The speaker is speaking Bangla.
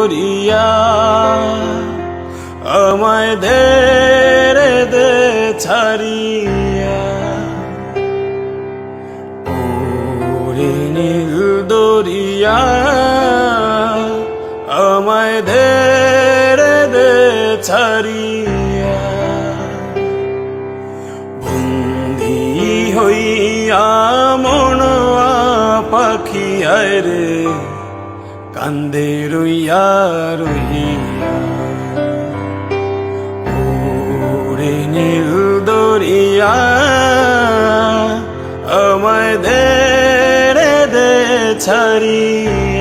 করিয়া আমায় দে রে দে ছাড়িয়া। ওরে নীল দরিয়া, আমায় দে রে দে ছাড়িয়া। বন্দি হইয়া মন পাখি আয় রে। কান্দে রইয়া রহিয়া। ওরে নীল দরিয়া আমায় দে দে ছাড়িয়া